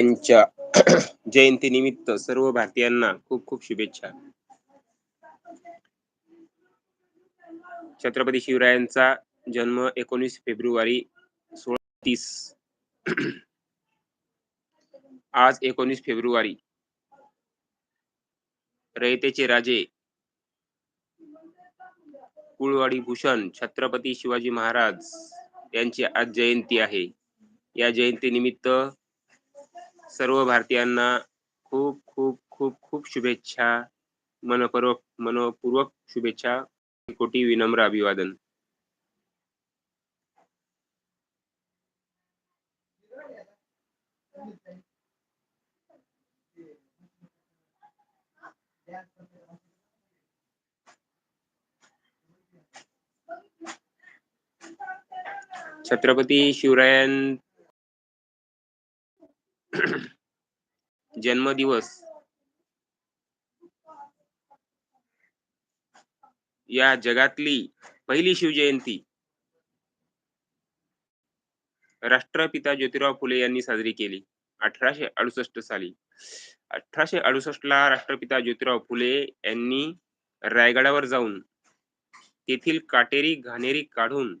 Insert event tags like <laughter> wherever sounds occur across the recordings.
त्यांच्या <clears throat> जयंतीनिमित्त सर्व भारतीयांना खूप खूप शुभेच्छा. छत्रपती शिवरायांचा जन्म एकोणीस फेब्रुवारी सोळा तीस. <clears throat> आज एकोणीस फेब्रुवारी. रयतेचे राजे कुळवाडी भूषण छत्रपती शिवाजी महाराज यांची आज जयंती आहे. या जयंतीनिमित्त सर्व भारतीयांना खूप खूप खूप खूप शुभेच्छा. मनपूर्वक मनपूर्वक शुभेच्छा. कोटी विनम्र अभिवादन. छत्रपती शिवरायां जन्मदिवस. या जगातली पहिली शिवजयंती. राष्ट्रपिता ज्योतिराव फुले यांनी साजरी केली. अठराशे अडुसष्ट साली. अठराशे अडुसष्ट ला राष्ट्रपिता ज्योतिराव फुले यांनी रायगडावर जाऊन तेथील काटेरी घाणेरी काढून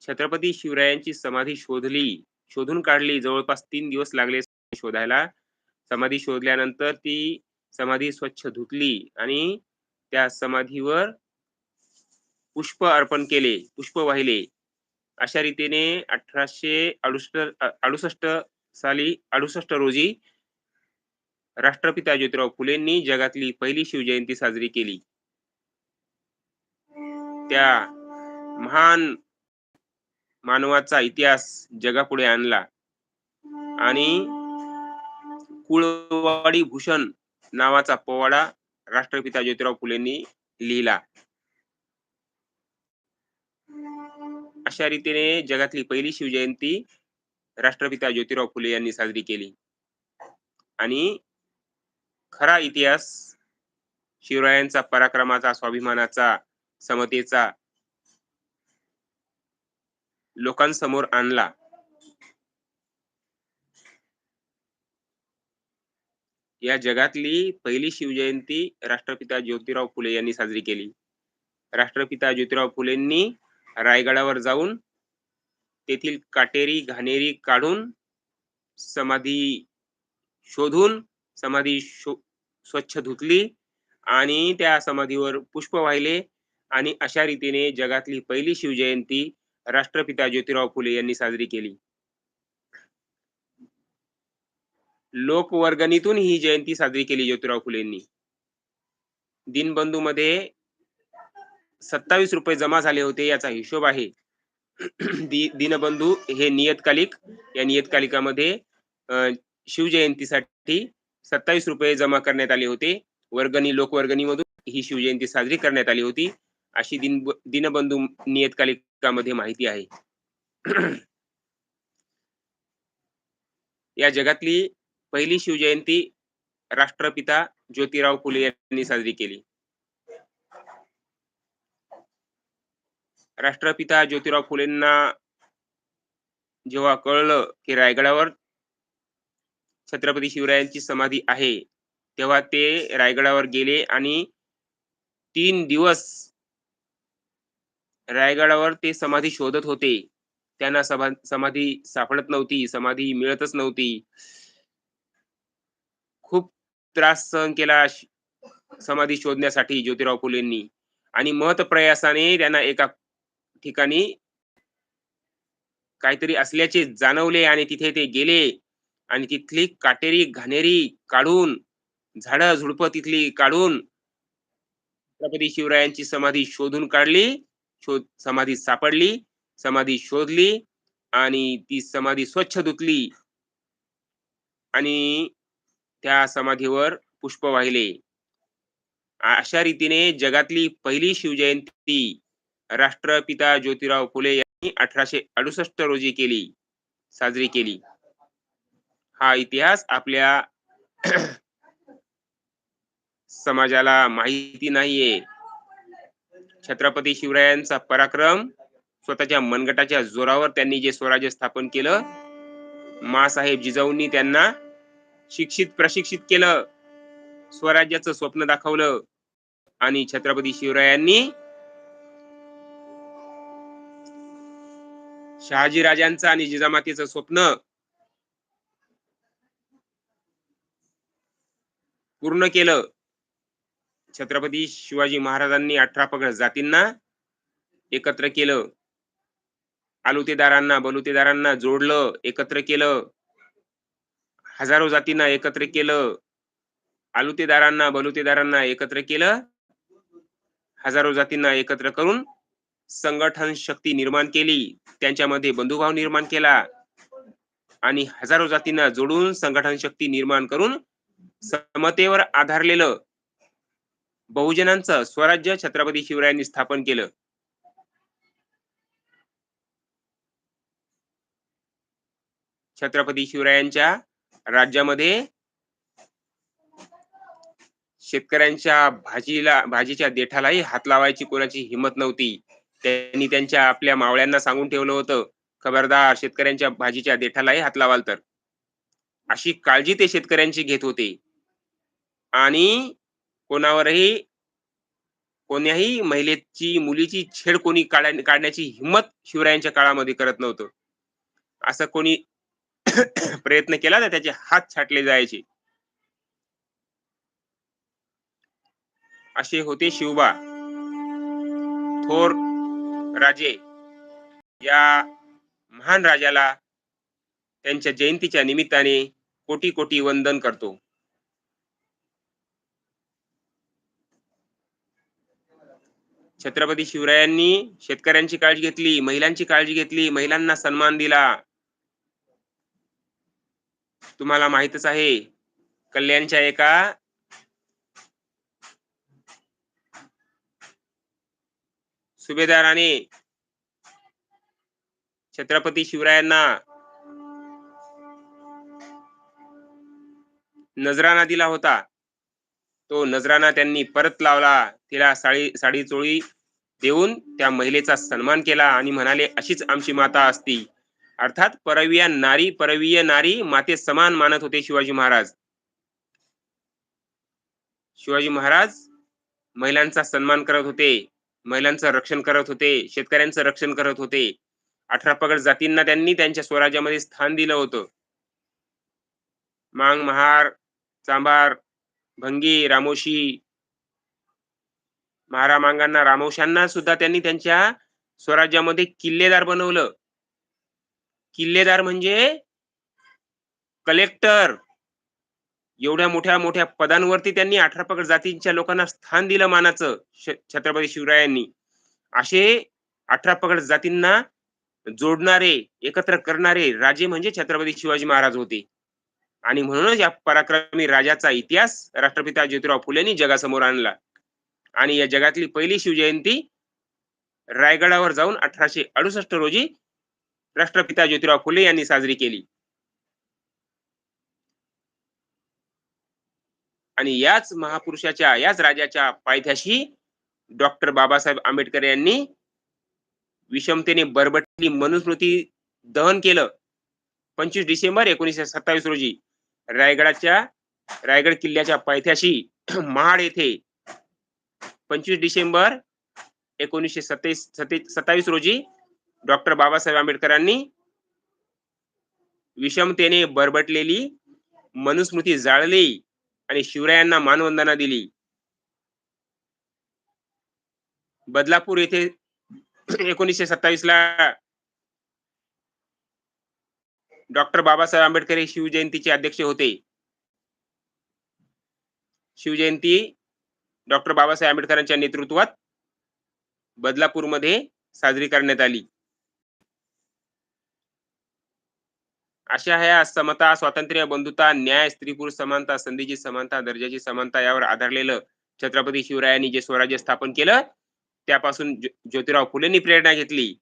छत्रपती शिवरायांची समाधी शोधली. शोधून काढली. जवळपास तीन दिवस लागले शोधायला. समाधी शोधल्यानंतर ती समाधी स्वच्छ धुतली आणि त्या समाधीवर पुष्प अर्पण केले पुष्प वाहिले. अशा रीतीने अठराशे अडुसष्ट अडुसष्ट साली अडुसष्ट रोजी राष्ट्रपिता ज्योतिराव फुलेंनी जगातली पहिली शिवजयंती साजरी केली. त्या महान मानवाचा इतिहास जगापुढे आणला. आणि कुळवाडी भूषण नावाचा पोवाडा राष्ट्रपिता ज्योतिराव फुलेंनी लिहिला. अशा रीतीने जगातली पहिली शिवजयंती राष्ट्रपिता ज्योतिराव फुले यांनी साजरी केली. आणि खरा इतिहास शिवरायांचा पराक्रमाचा स्वाभिमानाचा समतेचा लोकांसमोर आणला. या जगातली पहिली शिवजयंती राष्ट्रपिता ज्योतिराव फुले यांनी साजरी केली. राष्ट्रपिता ज्योतिराव फुलेंनी रायगडावर जाऊन तेथील काटेरी घाणेरी काढून समाधी शोधून समाधी शो स्वच्छ धुतली आणि त्या समाधीवर पुष्प वाहिले आणि अशा रीतीने जगातली पहिली शिवजयंती राष्ट्रपिता ज्योतिराव फुले यांनी साजरी केली. लोकवर्गणीतून ही जयंती साजरी केली ज्योतिराव फुलेंनी दिनबंधू मध्ये सत्तावीस रुपये जमा झाले होते याचा हिशोब आहे. दिनबंधू हे नियतकालिक या नियतकालिकामध्ये शिवजयंतीसाठी सत्तावीस रुपये जमा करण्यात आले होते. वर्गणी लोकवर्गणीमधून ही शिवजयंती साजरी करण्यात आली होती. अशी दिन दिनबंधू नियतकालिकामध्ये माहिती आहे. या जगातली पहिली शिवजयंती राष्ट्रपिता ज्योतिराव फुले यांनी साजरी केली. राष्ट्रपिता ज्योतिराव फुलेंना जेव्हा कळलं की रायगडावर छत्रपती शिवरायांची समाधी आहे तेव्हा ते रायगडावर गेले आणि तीन दिवस रायगडावर ते समाधी शोधत होते. त्यांना समाधी सापडत नव्हती समाधी मिळतच नव्हती. खूप त्रास सहन केला समाधी शोधण्यासाठी ज्योतिराव फुलेंनी. आणि मत प्रयासाने त्यांना एका ठिकाणी काहीतरी असल्याचे जाणवले आणि तिथे ते गेले. आणि तिथली काटेरी घाणेरी काढून झाड झुडप तिथली काढून छत्रपती शिवरायांची समाधी शोधून काढली. शोध समाधी सापडली समाधी शोधली आणि ती समाधी स्वच्छ धुतली. आणि त्या समाधीवर पुष्प वाहिले. अशा रीतीने जगातली पहिली शिवजयंती राष्ट्रपिता ज्योतिराव फुले यांनी अठराशे अडुसष्ट रोजी केली साजरी केली. हा इतिहास आपल्या <clears throat> समाजाला माहिती नाहीये. छत्रपती शिवरायांचा पराक्रम स्वतःच्या मनगटाच्या जोरावर त्यांनी जे स्वराज्य स्थापन केलं मासाहेब जिजाऊंनी त्यांना शिक्षित प्रशिक्षित केलं स्वराज्याचं स्वप्न दाखवलं आणि छत्रपती शिवरायांनी शहाजी राजांचं आणि जिजामातेचं स्वप्न पूर्ण केलं. छत्रपती शिवाजी महाराजांनी अठरा पगड जातींना एकत्र केलं. आलुतेदारांना बलुतेदारांना जोडलं एकत्र केलं. हजारो जातींना एकत्र केलं. आलुतेदारांना बलुतेदारांना एकत्र केलं. हजारो जातींना एकत्र करून संघटन शक्ती निर्माण केली. त्यांच्यामध्ये बंधुभाव निर्माण केला. आणि हजारो जातींना जोडून संघटन शक्ती निर्माण करून समतेवर आधारलेलं बहुजनांचं स्वराज्य छत्रपती शिवरायांनी स्थापन केलं. छत्रपती शिवरायांच्या राज्यामध्ये शेतकऱ्यांच्या भाजीला भाजीच्या देठालाही हात लावायची कोणाची हिंमत नव्हती. त्यांनी त्यांच्या आपल्या मावळ्यांना सांगून ठेवलं होतं खबरदार शेतकऱ्यांच्या भाजीच्या देठालाही हात लावाल तर. अशी काळजी ते शेतकऱ्यांची घेत होते. आणि कोणावरही कोण्याही महिलेची मुलीची छेड कोणी काढण्याची हिंमत शिवरायांच्या काळामध्ये करत नव्हतं. असं कोणी <coughs> प्रयत्न केला तर त्याचे हात छाटले जायचे. असे होते शिवबा. थोर राजे या महान राजाला त्यांच्या जयंतीच्या निमित्ताने कोटी कोटी वंदन करतो. छत्रपती शिवरायांनी शेतकऱ्यांची काळजी घेतली महिलांची काळजी घेतली महिलांना सन्मान दिला. तुम्हाला माहितच आहे कल्याणच्या एका सुभेदाराने छत्रपती शिवरायांना नजराना दिला होता. तो नजराना त्यांनी परत लावला. तिला साडी साडी चोळी देऊन त्या महिलेचा सन्मान केला आणि म्हणाले अशीच आमची माता असती. अर्थात परवीय नारी परवीय नारी माते समान मानत होते शिवाजी महाराज. शिवाजी महाराज महिलांचा सन्मान करत होते महिलांचं रक्षण करत होते शेतकऱ्यांचं रक्षण करत होते. अठरा पगड जातींना त्यांनी त्यांच्या स्वराज्यामध्ये स्थान दिलं होतं. मांग महार चांभार भंगी रामोशी महारामांगांना रामोशांना सुद्धा त्यांनी त्यांच्या स्वराज्यामध्ये किल्लेदार बनवलं. किल्लेदार म्हणजे कलेक्टर. एवढ्या मोठ्या मोठ्या पदांवरती त्यांनी अठरा पगड जातींच्या लोकांना स्थान दिलं मानाचं छत्रपती शिवरायांनी. असे अठरा पगड जातींना जोडणारे एकत्र करणारे राजे म्हणजे छत्रपती शिवाजी महाराज होते. आणि म्हणूनच या पराक्रमी राजाचा इतिहास राष्ट्रपिता ज्योतिराव फुलेंनी जगासमोर आणला. आणि या जगातली पहिली शिवजयंती रायगडावर जाऊन अठराशे अडुसष्ट रोजी राष्ट्रपिता ज्योतिराव फुले यांनी साजरी केली. आणि याच महापुरुषाच्या याच राजाच्या पायथ्याशी डॉक्टर बाबासाहेब आंबेडकर यांनी विषमतेने बरबटली मनुस्मृती दहन केलं. पंचवीस डिसेंबर एकोणीसशे सत्तावीस रोजी रायगडाच्या रायगड किल्ल्याच्या पायथ्याशी <clears throat> महाड येथे पंचवीस डिसेंबर एकोणीसशे सत्तावीस सत्तावीस रोजी डॉक्टर बाबासाहेब आंबेडकरांनी विषमतेने बरबटलेली मनुस्मृती जाळली आणि शिवरायांना मानवंदना दिली. बदलापूर येथे <clears throat> एकोणीसशे सत्तावीस ला डॉक्टर बाबासाहेब आंबेडकर हे शिवजयंतीचे अध्यक्ष होते. शिवजयंती डॉक्टर बाबासाहेब आंबेडकरांच्या नेतृत्वात बदलापूरमध्ये साजरी करण्यात आली. अशा ह्या समता स्वातंत्र्य बंधुता न्याय स्त्री पुरुष समानता संधीची समानता दर्जाची समानता यावर आधारलेलं छत्रपती शिवरायांनी जे स्वराज्य स्थापन केलं त्यापासून ज्योतिराव फुलेंनी प्रेरणा घेतली.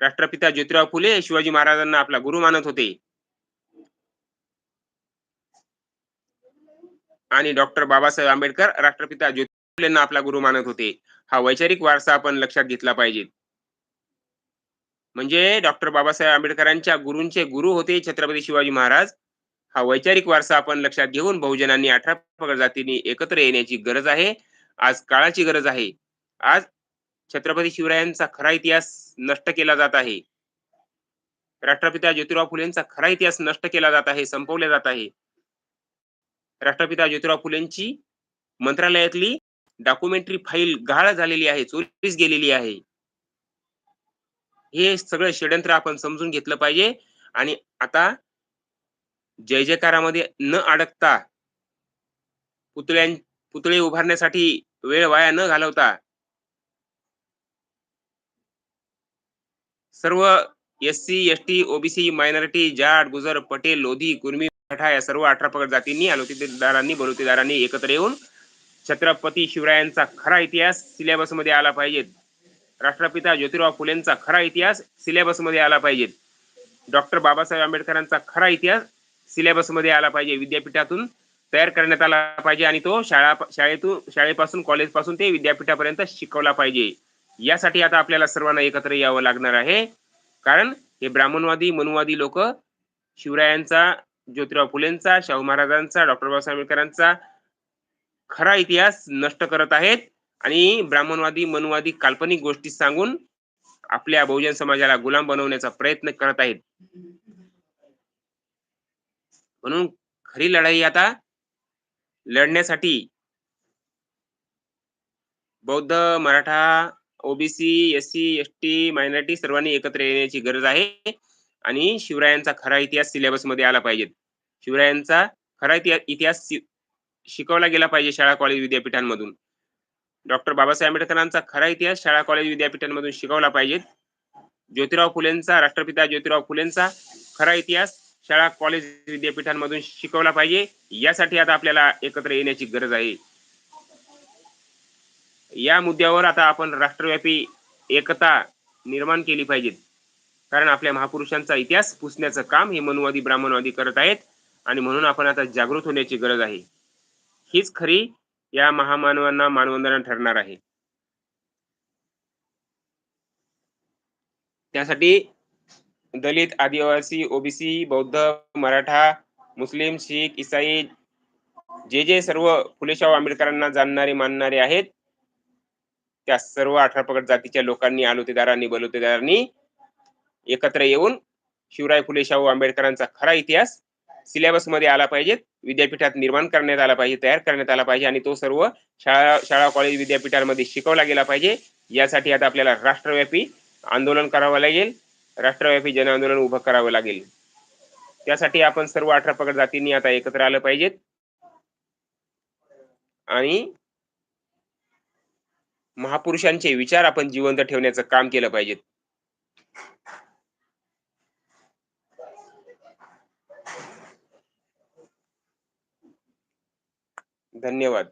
राष्ट्रपिता ज्योतिराव फुले शिवाजी महाराजांना आपला गुरु मानत होते. आणि डॉक्टर बाबासाहेब आंबेडकर राष्ट्रपिता ज्योतिराव फुलेंना आपला गुरु मानत होते. हा वैचारिक वारसा आपण लक्षात घेतला पाहिजे. म्हणजे डॉक्टर बाबासाहेब आंबेडकरांच्या गुरूंचे गुरु होते छत्रपती शिवाजी महाराज. हा वैचारिक वारसा आपण लक्षात घेऊन बहुजनांनी अठरा पगड जातींनी एकत्र येण्याची गरज आहे. आज काळाची गरज आहे. आज छत्रपती शिवरायांचा खरा इतिहास नष्ट केला जात आहे. राष्ट्रपिता ज्योतिराव फुलेंचा खरा इतिहास नष्ट केला जात आहे संपवला जात आहे. राष्ट्रपिता ज्योतिराव फुलेंची मंत्रालयातली डॉक्युमेंटरी फाईल गाळ झालेली आहे चोरीस गेलेली आहे. हे सगळं षडयंत्र आपण समजून घेतलं पाहिजे आणि आता जय जयकारामध्ये न अडकता पुतळ्यां पुतळे उभारण्यासाठी वेळ वाया न घालवता सर्व S C S T OBC minority Jat Gujar Patel Lodhi Kurmi Maratha या सर्व अठरा पगड जातींनी अलौतीदारांनी बलुतेदारांनी एकत्र येऊन छत्रपती शिवरायांचा खरा इतिहास सिलेबसमध्ये आला पाहिजे. राष्ट्रपिता ज्योतिराव फुलेंचा खरा इतिहास सिलेबसमध्ये आला पाहिजे. डॉक्टर बाबासाहेब आंबेडकरांचा खरा इतिहास सिलेबसमध्ये आला पाहिजे. विद्यापीठातून तयार करण्यात आला पाहिजे आणि तो शाळा शाळेतून शाळेपासून कॉलेजपासून ते विद्यापीठापर्यंत शिकवला पाहिजे. यासाठी आता आपल्याला सर्वांना एकत्र यावं लागणार आहे. कारण हे ब्राह्मणवादी मनुवादी लोक शिवरायांचा ज्योतिराव फुलेंचा शाहू महाराजांचा डॉक्टर बाबासाहेब आंबेडकरांचा खरा इतिहास नष्ट करत आहेत. आणि ब्राह्मणवादी मनुवादी काल्पनिक गोष्टी सांगून आपल्या बहुजन समाजाला गुलाम बनवण्याचा प्रयत्न करत आहेत. म्हणून खरी लढाई आता लढण्यासाठी बौद्ध Maratha OBC SC ST S T minority सर्वांनी एकत्र येण्याची गरज आहे. आणि शिवरायांचा खरा इतिहास सिलेबसमध्ये आला पाहिजे. शिवरायांचा खरा इतिहास शिकवला गेला पाहिजे शाळा कॉलेज विद्यापीठांमधून. डॉक्टर बाबासाहेब आंबेडकरांचा खरा इतिहास शाळा कॉलेज विद्यापीठांमधून शिकवला पाहिजे. ज्योतिराव फुलेंचा राष्ट्रपिता ज्योतिराव फुलेंचा खरा इतिहास शाळा कॉलेज विद्यापीठांमधून शिकवला पाहिजे. यासाठी आता आपल्याला एकत्र येण्याची गरज आहे. या मुद्द्यावर आता आपण राष्ट्रव्यापी एकता निर्माण केली पाहिजे कारण आपल्या महापुरुषांचा इतिहास पुसण्याचं काम हे मनुवादी ब्राह्मणवादी करत आहेत आणि म्हणून आपण आता जागृत होण्याची गरज आहे. हीच खरी या महामानवांना मानवंदना ठरणार आहे. त्यासाठी दलित आदिवासी ओबीसी बौद्ध मराठा मुस्लिम शीख इसाई जे जे सर्व फुले आंबेडकरांना जाणणारे मानणारे आहेत त्या सर्व अठरा पगड जातीच्या लोकांनी आलोतेदारांनी बलोतेदारांनी एकत्र येऊन शिवराय फुले शाहू आंबेडकरांचा खरा इतिहास सिलेबसमध्ये आला पाहिजे. विद्यापीठात निर्माण करण्यात आला पाहिजे तयार करण्यात आला पाहिजे आणि तो सर्व शाळा शाळा कॉलेज विद्यापीठांमध्ये शिकवला गेला पाहिजे. यासाठी आता आपल्याला राष्ट्रव्यापी आंदोलन करावं लागेल. राष्ट्रव्यापी जन आंदोलन उभं करावं लागेल. त्यासाठी आपण सर्व अठरा पगड जातींनी आता एकत्र आलं पाहिजेत. आणि महापुरुषांचे विचार आपण जिवंत ठेवण्याचं काम केलं पाहिजे. धन्यवाद.